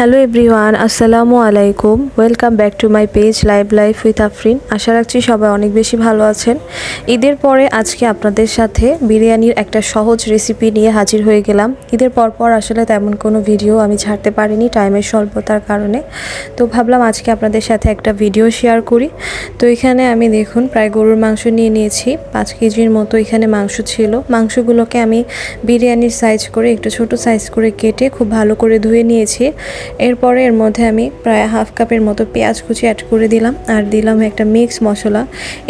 Hello everyone, আসসালামু আলাইকুম। Welcome back to my page live life with Afrin আশা রাখছি সবাই অনেক বেশি ভালো আছেন। ঈদের পরে আজকে আপনাদের সাথে বিরিয়ানির একটা সহজ রেসিপি নিয়ে হাজির হয়ে গেলাম। ঈদের পর পর আসলে তেমন কোনো ভিডিও আমি ছাড়তে পারিনি টাইমের স্বল্পতার কারণে। তো ভাবলাম আজকে আপনাদের সাথে একটা ভিডিও শেয়ার করি। তো এখানে আমি দেখুন, প্রায় গরুর মাংস নিয়ে নিয়েছি। পাঁচ কেজির মতো এখানে মাংস ছিল। মাংসগুলোকে আমি বিরিয়ানির সাইজ করে, একটু ছোট সাইজ করে কেটে খুব ভালো করে ধুয়ে নিয়েছি। এরপরে এর মধ্যে আমি প্রায় হাফ কাপের মতো পেঁয়াজ কুচি অ্যাড করে দিলাম। আর দিলাম একটা মিক্স মশলা।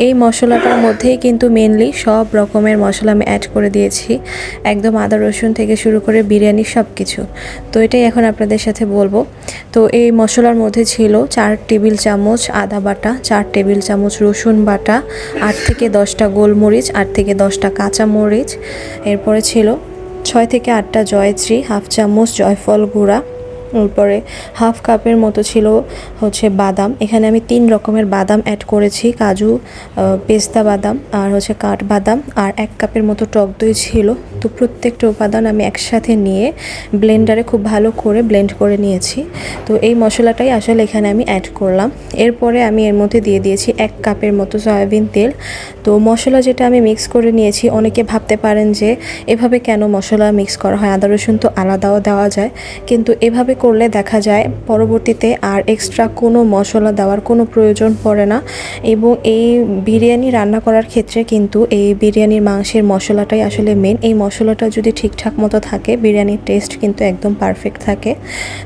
এই মশলাটার মধ্যেই কিন্তু মেনলি সব রকমের মশলা আমি অ্যাড করে দিয়েছি। একদম আদা, রসুন থেকে শুরু করে বিরিয়ানি সব কিছু তো এটাই এখন আপনাদের সাথে বলব। তো এই মশলার মধ্যে ছিল চার টেবিল চামচ আদা বাটা, চার টেবিল চামচ রসুন বাটা, আট থেকে দশটা গোলমরিচ, আট থেকে দশটা কাঁচা মরিচ এরপরে ছিল ছয় থেকে আটটা জয়ত্রী, হাফ চামচ জয়ফল গুঁড়া এরপরে হাফ কাপের মতো ছিল হচ্ছে বাদাম। এখানে আমি তিন রকমের বাদাম অ্যাড করেছি, কাজু পেস্তা বাদাম আর হচ্ছে কাঠ বাদাম। আর এক কাপের মতো টক দই ছিল। তো প্রত্যেকটা উপাদান আমি একসাথে নিয়ে ব্লেন্ডারে খুব ভালো করে ব্লেন্ড করে নিয়েছি। তো এই মশলাটাই আসলে এখানে আমি অ্যাড করলাম। এরপরে আমি এর মধ্যে দিয়ে দিয়েছি এক কাপের মতো সয়াবিন তেল। তো মশলা যেটা আমি মিক্স করে নিয়েছি, অনেকে ভাবতে পারেন যে এভাবে কেন মশলা মিক্স করা হয়? আদা, রসুন তো আলাদাও দেওয়া যায়। কিন্তু এভাবে করলে দেখা যায় পরবর্তীতে আর এক্সট্রা কোনো মশলা দেওয়ার কোনো প্রয়োজন পড়ে না। এবং এই বিরিয়ানি রান্না করার ক্ষেত্রে কিন্তু এই বিরিয়ানির মাংসের মশলাটাই আসলে মেন এই মশলাটা যদি ঠিকঠাক মতো থাকে, বিরিয়ানির টেস্ট কিন্তু একদম পারফেক্ট থাকে।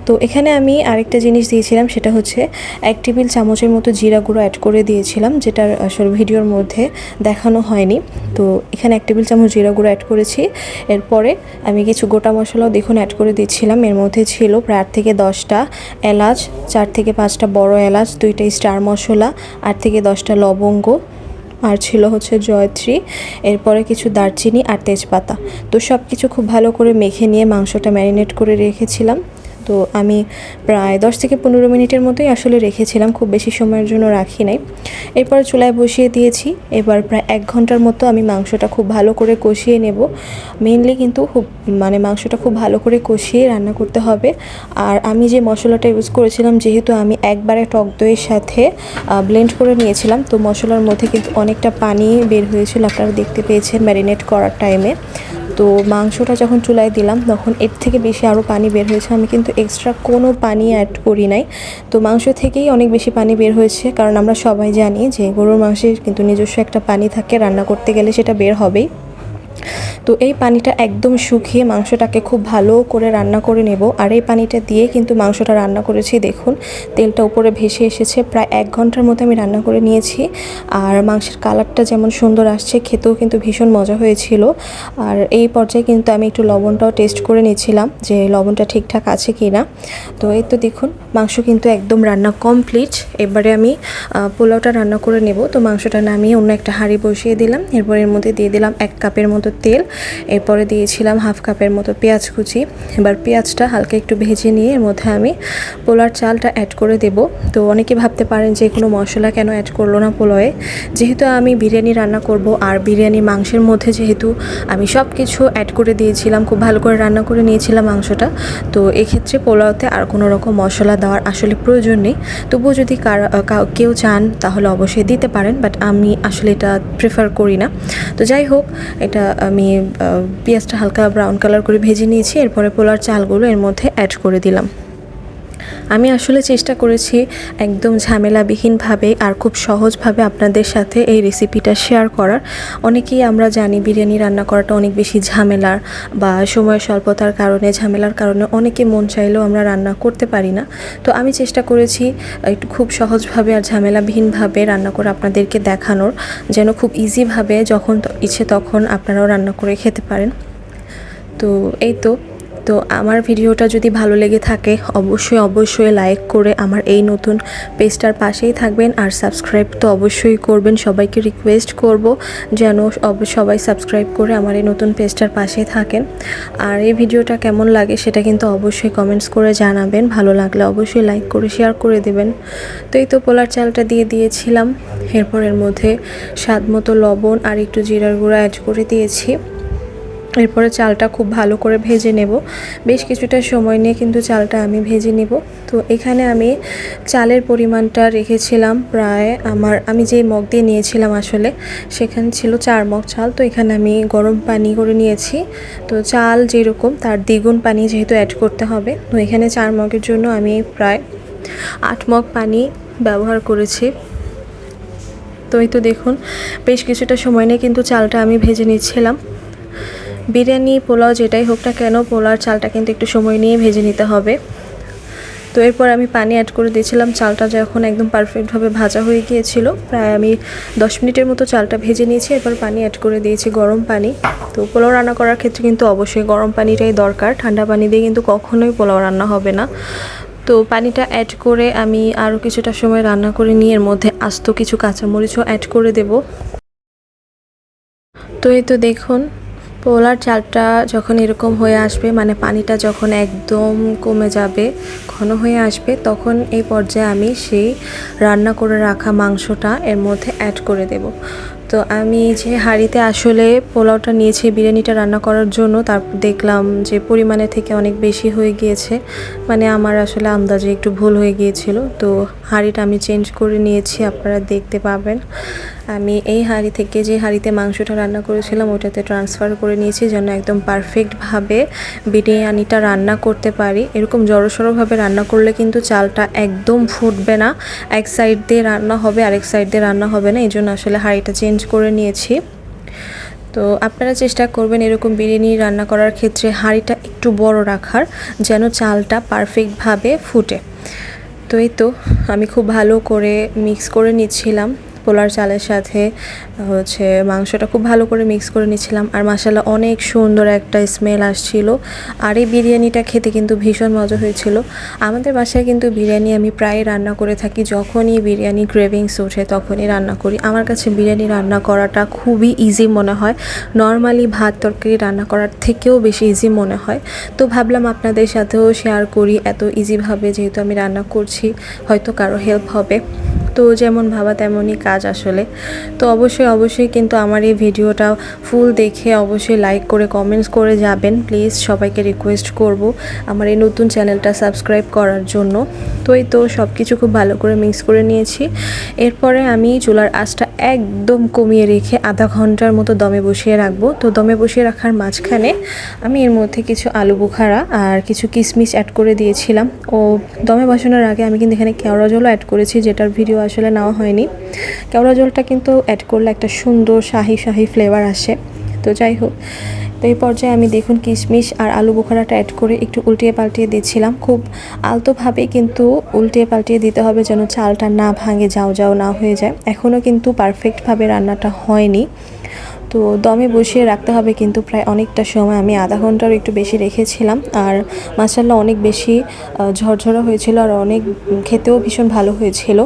তো এখানে আমি আরেকটা জিনিস দিয়েছিলাম, সেটা হচ্ছে এক টেবিল চামচের মতো জিরা গুঁড়ো অ্যাড করে দিয়েছিলাম যেটা আসলে ভিডিওর মধ্যে দেখানো হয়নি। তো এখানে এক টেবিল চামচ জিরা গুঁড়ো অ্যাড করেছি। এরপরে আমি কিছু গোটা মশলাও দেখুন অ্যাড করে দিচ্ছিলাম। এর মধ্যে ছিল প্রায় আট থেকে দশটা এলাচ, চার থেকে পাঁচটা বড় এলাচ, দুইটা স্টার মশলা, আট থেকে দশটা লবঙ্গ আর ছিল হচ্ছে জয়ত্রী, এরপরে কিছু দারচিনি আর তেজপাতা। তো সব কিছু খুব ভালো করে মেখে নিয়ে মাংসটা ম্যারিনেট করে রেখেছিলাম। তো আমি প্রায় দশ থেকে পনেরো মিনিটের মতোই আসলে রেখেছিলাম, খুব বেশি সময়ের জন্য রাখি নাই। এরপর চুলায় বসিয়ে দিয়েছি, এবার প্রায় এক ঘণ্টার মতো আমি মাংসটা খুব ভালো করে কষিয়ে নেব। মেনলি কিন্তু খুব মানে মাংসটা খুব ভালো করে কষিয়ে রান্না করতে হবে। আর আমি যে মশলাটা ইউজ করেছিলাম, যেহেতু আমি একবারে টক দইয়ের সাথে ব্লেন্ড করে নিয়েছিলাম, তো মশলার মধ্যে কিন্তু অনেকটা পানি বের হয়েছিল, আপনারা দেখতে পেয়েছেন ম্যারিনেট করার টাইমে তো মাংসটা যখন চুলায় দিলাম, তখন এর থেকে বেশি আরও পানি বের হয়েছে। আমি কিন্তু এক্সট্রা কোনো পানি অ্যাড করি নাই। তো মাংস থেকেই অনেক বেশি পানি বের হয়েছে, কারণ আমরা সবাই জানি যে গরুর মাংসের কিন্তু নিজস্ব একটা পানি থাকে। রান্না করতে গেলে সেটা বের হবেই। তো এই পানিটা একদম শুকিয়ে মাংসটাকে খুব ভালো করে রান্না করে নেব। আর এই পানিটা দিয়ে কিন্তু মাংসটা রান্না করেছি, দেখুন। তেলটা উপরে ভেসে এসেছে, প্রায় এক ঘণ্টার মতো আমি রান্না করে নিয়েছি। আর মাংসের কালারটা যেমন সুন্দর আসছে, খেতেও কিন্তু ভীষণ মজা হয়েছিল। আর এই পর্যায়ে কিন্তু আমি একটু লবণটাও টেস্ট করে নিয়েছিলাম যে লবণটা ঠিকঠাক আছে কি না তো এই তো দেখুন, মাংস কিন্তু একদম রান্না কমপ্লিট এবারে আমি পোলাওটা রান্না করে নেব। তো মাংসটা নামিয়ে অন্য একটা হাঁড়ি বসিয়ে দিলাম। এরপর এর মধ্যে দিয়ে দিলাম এক কাপের মতো তেল। এরপরে দিয়েছিলাম হাফ কাপের মতো পেঁয়াজ কুচি। এবার পেঁয়াজটা হালকা একটু ভেজে নিয়ে এর মধ্যে আমি পোলার চালটা অ্যাড করে দেব। তো অনেকে ভাবতে পারেন যে কোনো মশলা কেন অ্যাড করল না পোলাওয়ে। যেহেতু আমি বিরিয়ানি রান্না করব আর বিরিয়ানি মাংসের মধ্যে যেহেতু আমি সব কিছু অ্যাড করে দিয়েছিলাম, খুব ভালো করে রান্না করে নিয়েছিলাম মাংসটা, তো এক্ষেত্রে পোলাওতে আর কোনো রকম মশলা দেওয়ার আসলে প্রয়োজন নেই। তবুও যদি কার- কেউ চান তাহলে অবশ্যই দিতে পারেন বাট আমি আসলে এটা প্রেফার করি না। তো যাই হোক, এটা আমি পেঁয়াজটা হালকা ব্রাউন কালার করে ভেজে নিয়েছি, এরপরে পোলার চালগুলো এর মধ্যে অ্যাড করে দিলাম। আমি আসলে চেষ্টা করেছি একদম ঝামেলাবিহীনভাবে আর খুব সহজভাবে আপনাদের সাথে এই রেসিপিটা শেয়ার করার। অনেকেই আমরা জানি বিরিয়ানি রান্না করাটা অনেক বেশি ঝামেলার বা সময় স্বল্পতার কারণে, ঝামেলার কারণে অনেকে মন চাইলেও আমরা রান্না করতে পারি না। তো আমি চেষ্টা করেছি একটু খুব সহজভাবে আর ঝামেলাবিহীনভাবে রান্না করে আপনাদেরকে দেখানোর, যেন খুব ইজিভাবে যখন ইচ্ছে তখন আপনারাও রান্না করে খেতে পারেন। তো এই তো। তো আমার ভিডিওটা যদি ভালো লেগে থাকে, অবশ্যই অবশ্যই লাইক করে আমার এই নতুন পেজটার পাশেই থাকবেন আর সাবস্ক্রাইব তো অবশ্যই করবেন। সবাইকে রিকোয়েস্ট করব যেন সবাই সাবস্ক্রাইব করে আমার এই নতুন পেজটার পাশেই থাকেন। আর এই ভিডিওটা কেমন লাগে সেটা কিন্তু অবশ্যই কমেন্টস করে জানাবেন। ভালো লাগলে অবশ্যই লাইক করে শেয়ার করে দেবেন। তো এই তো পোলার চালটা দিয়ে দিয়েছিলাম। এরপর এর মধ্যে স্বাদ মতো লবণ আর একটু জিরার গুঁড়া অ্যাড করে দিয়েছি। এরপরে চালটা খুব ভালো করে ভেজে নেব। বেশ কিছুটা সময় নিয়ে কিন্তু চালটা আমি ভেজে নেব। তো এখানে আমি চালের পরিমাণটা রেখেছিলাম প্রায় আমার, আমি যে মগ দিয়ে নিয়েছিলাম আসলে, সেখানে ছিল চার মগ চাল। তো এখানে আমি গরম পানি করে নিয়েছি। তো চাল যেরকম তার দ্বিগুণ পানি যেহেতু অ্যাড করতে হবে। তো এখানে চার মগের জন্য আমি প্রায় আট মগ পানি ব্যবহার করেছি। তো এই তো দেখুন, বেশ কিছুটা সময় নিয়ে কিন্তু চালটা আমি ভেজে নিচ্ছিলাম। বিরিয়ানি, পোলাও যেটাই হোক না কেন পোলার চালটা কিন্তু একটু সময় নিয়ে ভেজে নিতে হবে। তো এরপর আমি পানি অ্যাড করে দিয়েছিলাম, চালটা যখন একদম পারফেক্টভাবে ভাজা হয়ে গিয়েছিল। প্রায় আমি দশ মিনিটের মতো চালটা ভেজে নিয়েছি, এরপর পানি অ্যাড করে দিয়েছি গরম পানি। তো পোলাও রান্না করার ক্ষেত্রে কিন্তু অবশ্যই গরম পানিটাই দরকার, ঠান্ডা পানি দিয়ে কিন্তু কখনোই পোলাও রান্না হবে না। তো পানিটা অ্যাড করে আমি আরও কিছুটা সময় রান্না করে নিয়ে এর মধ্যে আস্ত কিছু কাঁচামরিচও অ্যাড করে দেব। তো এই তো দেখুন পোলার চালটা যখন এরকম হয়ে আসবে মানে পানিটা যখন একদম কমে যাবে, ঘন হয়ে আসবে, তখন এই পর্যায়ে আমি সেই রান্না করে রাখা মাংসটা এর মধ্যে অ্যাড করে দেব। তো আমি যে হাঁড়িতে আসলে পোলাওটা নিয়েছি, বিরিয়ানিটা রান্না করার জন্য তারপর দেখলাম যে পরিমাণে থেকে অনেক বেশি হয়ে গিয়েছে। মানে আমার আসলে আন্দাজে একটু ভুল হয়ে গিয়েছিল। তো হাঁড়িটা আমি চেঞ্জ করে নিয়েছি, আপনারা দেখতে পাবেন। আমি এই হাঁড়ি থেকে যে হাঁড়িতে মাংসটা রান্না করেছিলাম, ওটাতে ট্রান্সফার করে নিয়েছি যেন একদম পারফেক্টভাবে বিরিয়ানিটা রান্না করতে পারি। এরকম জড়সড়ভাবে রান্না করলে কিন্তু চালটা একদম ফুটবে না। এক সাইড দিয়ে রান্না হবে, আরেক সাইড দিয়ে রান্না হবে না। এই জন্য আসলে হাঁড়িটা চেঞ্জ করে নিয়েছি। তো আপনারা চেষ্টা করবেন এরকম বিরিয়ানি রান্না করার ক্ষেত্রে হাঁড়িটা একটু বড় রাখার, যেন চালটা পারফেক্টভাবে ফুটে। তো এই তো, আমি খুব ভালো করে মিক্স করে নিচ্ছিলাম। পোলার চালের সাথে, হচ্ছে মাংসটা খুব ভালো করে মিক্স করে নিচ্ছিলাম। আর মাসালা অনেক সুন্দর একটা স্মেল আসছিল। আর এই বিরিয়ানিটা খেতে কিন্তু ভীষণ মজা হয়েছিল। আমাদের বাসায় কিন্তু বিরিয়ানি আমি প্রায় রান্না করে থাকি। যখনই বিরিয়ানি ক্রেভিংস ওঠে তখনই রান্না করি। আমার কাছে বিরিয়ানি রান্না করাটা খুবই ইজি মনে হয়। নর্মালি ভাত তরকারি রান্না করার থেকেও বেশি ইজি মনে হয়। তো ভাবলাম আপনাদের সাথেও শেয়ার করি। এত ইজিভাবে যেহেতু আমি রান্না করছি, হয়তো কারও হেল্প হবে। তো যেমন ভাবা তেমনই কাজ আসলে। তো অবশ্যই অবশ্যই কিন্তু আমার এই ভিডিওটা ফুল দেখে অবশ্যই লাইক করে কমেন্টস করে যাবেন। প্লিজ সবাইকে রিকোয়েস্ট করব আমার এই নতুন চ্যানেলটা সাবস্ক্রাইব করার জন্য। তো এই তো সব কিছু খুব ভালো করে মিক্স করে নিয়েছি। এরপরে আমি চুলার আঁচটা একদম কমিয়ে রেখে আধা ঘণ্টার মতো দমে বসিয়ে রাখব। তো দমে বসিয়ে রাখার মাঝখানে আমি এর মধ্যে কিছু আলু বুখারা আর কিছু কিশমিশ অ্যাড করে দিয়েছিলাম। ও দমে বসানোর আগে আমি কিন্তু এখানে কেওড়া জলও অ্যাড করেছি, যেটার ভিডিও আসলে নেওয়া হয়নি। কেওড়া জলটা কিন্তু অ্যাড করলে একটা সুন্দর শাহি শাহি ফ্লেভার আসে। তো যাই হোক, তো এই পর্যায়ে আমি দেখুন কিশমিশ আর আলু বোখারাটা অ্যাড করে একটু উল্টিয়ে পাল্টিয়ে দিচ্ছিলাম। খুব আলতোভাবে কিন্তু উল্টিয়ে পাল্টিয়ে দিতে হবে যেন চালটা না ভাঙে, যাও যাও না হয়ে যায়। এখনও কিন্তু পারফেক্টভাবে রান্নাটা হয়নি। তো দমে বসিয়ে রাখতে হবে কিন্তু প্রায় অনেকটা সময়। আমি আধা ঘণ্টার একটু বেশি রেখেছিলাম আর মাসাল্লা অনেক বেশি ঝরঝরা হয়েছিল আর অনেক খেতেও ভীষণ ভালো হয়েছিল।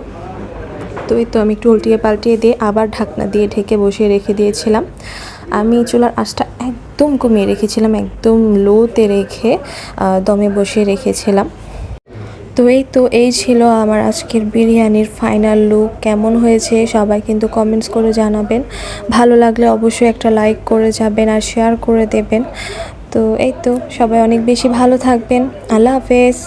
তো এই তো আমি একটু উল্টিয়ে পাল্টিয়ে দিয়ে আবার ঢাকনা দিয়ে ঢেকে বসিয়ে রেখে দিয়েছিলাম। আমি চুলার আঁচটা একদম কমিয়ে রেখেছিলাম, একদম লোতে রেখে দমে বসিয়ে রেখেছিলাম। তো এই তো, এই ছিল আমার আজকের বিরিয়ানির ফাইনাল লুক কেমন হয়েছে সবাই কিন্তু কমেন্টস করে জানাবেন। ভালো লাগলে অবশ্যই একটা লাইক করে যাবেন আর শেয়ার করে দেবেন। তো এই তো, সবাই অনেক বেশি ভালো থাকবেন। আল্লাহ হাফেজ।